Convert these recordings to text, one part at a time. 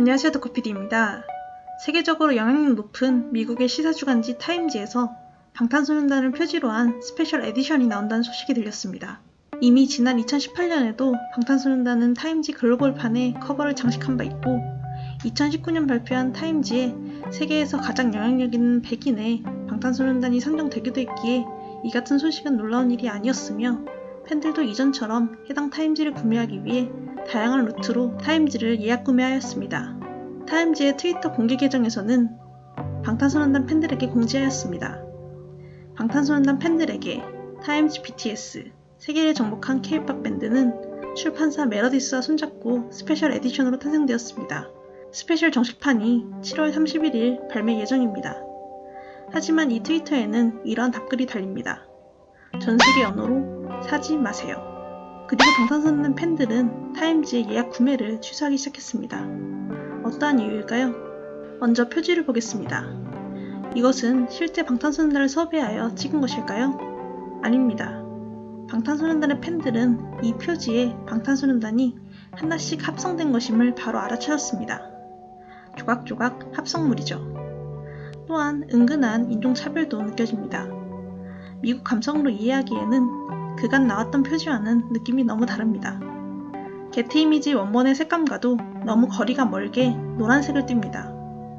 안녕하세요 더코피디입니다. 세계적으로 영향력 높은 미국의 시사주간지 타임지에서 방탄소년단을 표지로 한 스페셜 에디션이 나온다는 소식이 들렸습니다. 이미 지난 2018년에도 방탄소년단은 타임지 글로벌판에 커버를 장식한 바 있고 2019년 발표한 타임지에 세계에서 가장 영향력 있는 100인에 방탄소년단이 선정되기도 했기에 이 같은 소식은 놀라운 일이 아니었으며 팬들도 이전처럼 해당 타임지를 구매하기 위해 다양한 루트로 타임지를 예약 구매하였습니다. 타임지의 트위터 공개 계정에서는 방탄소년단 팬들에게 공지하였습니다. 방탄소년단 팬들에게 타임지 BTS 세계를 정복한 K-pop 밴드는 출판사 메러디스와 손잡고 스페셜 에디션으로 탄생되었습니다. 스페셜 정식판이 7월 31일 발매 예정입니다. 하지만 이 트위터에는 이러한 답글이 달립니다. 전 세계 언어로 사지 마세요. 그리고 방탄소년단 팬들은 타임지의 예약 구매를 취소하기 시작했습니다. 어떠한 이유일까요? 먼저 표지를 보겠습니다. 이것은 실제 방탄소년단을 섭외하여 찍은 것일까요? 아닙니다. 방탄소년단의 팬들은 이 표지에 방탄소년단이 하나씩 합성된 것임을 바로 알아차렸습니다. 조각조각 합성물이죠. 또한 은근한 인종차별도 느껴집니다. 미국 감성으로 이해하기에는 그간 나왔던 표지와는 느낌이 너무 다릅니다. 게티 이미지 원본의 색감과도 너무 거리가 멀게 노란색을 띱니다.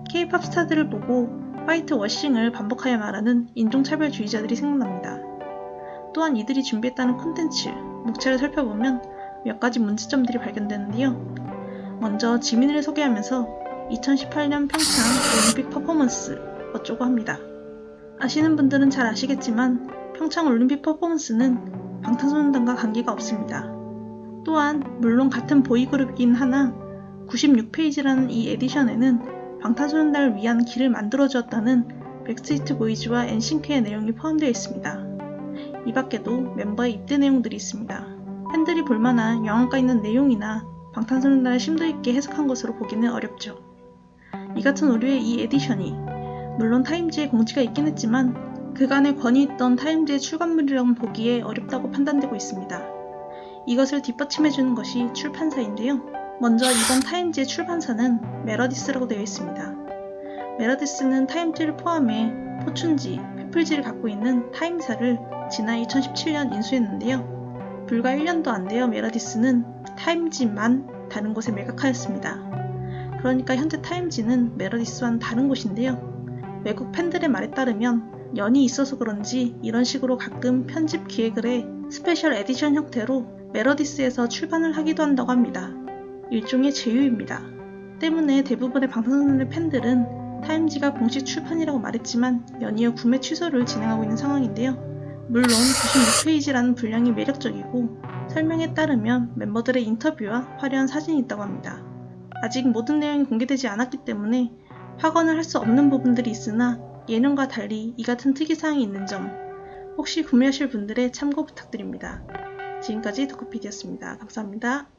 K-팝 스타들을 보고 화이트 워싱을 반복하여 말하는 인종차별주의자들이 생각납니다. 또한 이들이 준비했다는 콘텐츠, 목차를 살펴보면 몇 가지 문제점들이 발견되는데요. 먼저 지민을 소개하면서 2018년 평창 올림픽 퍼포먼스 어쩌고 합니다. 아시는 분들은 잘 아시겠지만 평창 올림픽 퍼포먼스는 방탄소년단과 관계가 없습니다. 또한 물론 같은 보이그룹이긴 하나 96페이지라는 이 에디션에는 방탄소년단을 위한 길을 만들어 주었다는 백스트리트 보이즈와 엔싱크의 내용이 포함되어 있습니다. 이 밖에도 멤버의 입대 내용들이 있습니다. 팬들이 볼만한 영화가 있는 내용이나 방탄소년단을 심도 있게 해석한 것으로 보기는 어렵죠. 이 같은 오류의 이 에디션이 물론 타임지에 공지가 있긴 했지만 그간의 권위 있던 타임지의 출간물이라고 보기에 어렵다고 판단되고 있습니다. 이것을 뒷받침해주는 것이 출판사인데요. 먼저 이번 타임지의 출판사는 메러디스라고 되어 있습니다. 메러디스는 타임지를 포함해 포춘지, 페플지를 갖고 있는 타임사를 지난 2017년 인수했는데요. 불과 1년도 안 되어 메러디스는 타임지만 다른 곳에 매각하였습니다. 그러니까 현재 타임지는 메러디스와는 다른 곳인데요. 외국 팬들의 말에 따르면 연이 있어서 그런지 이런 식으로 가끔 편집 기획을 해 스페셜 에디션 형태로 메러디스에서 출판을 하기도 한다고 합니다. 일종의 제휴입니다. 때문에 대부분의 방탄소년단 팬들은 타임지가 공식 출판이라고 말했지만 연이어 구매 취소를 진행하고 있는 상황인데요. 물론 96페이지라는 분량이 매력적이고 설명에 따르면 멤버들의 인터뷰와 화려한 사진이 있다고 합니다. 아직 모든 내용이 공개되지 않았기 때문에 확언을 할 수 없는 부분들이 있으나 예년과 달리 이 같은 특이사항이 있는 점 혹시 구매하실 분들의 참고 부탁드립니다. 지금까지 도코피디였습니다. 감사합니다.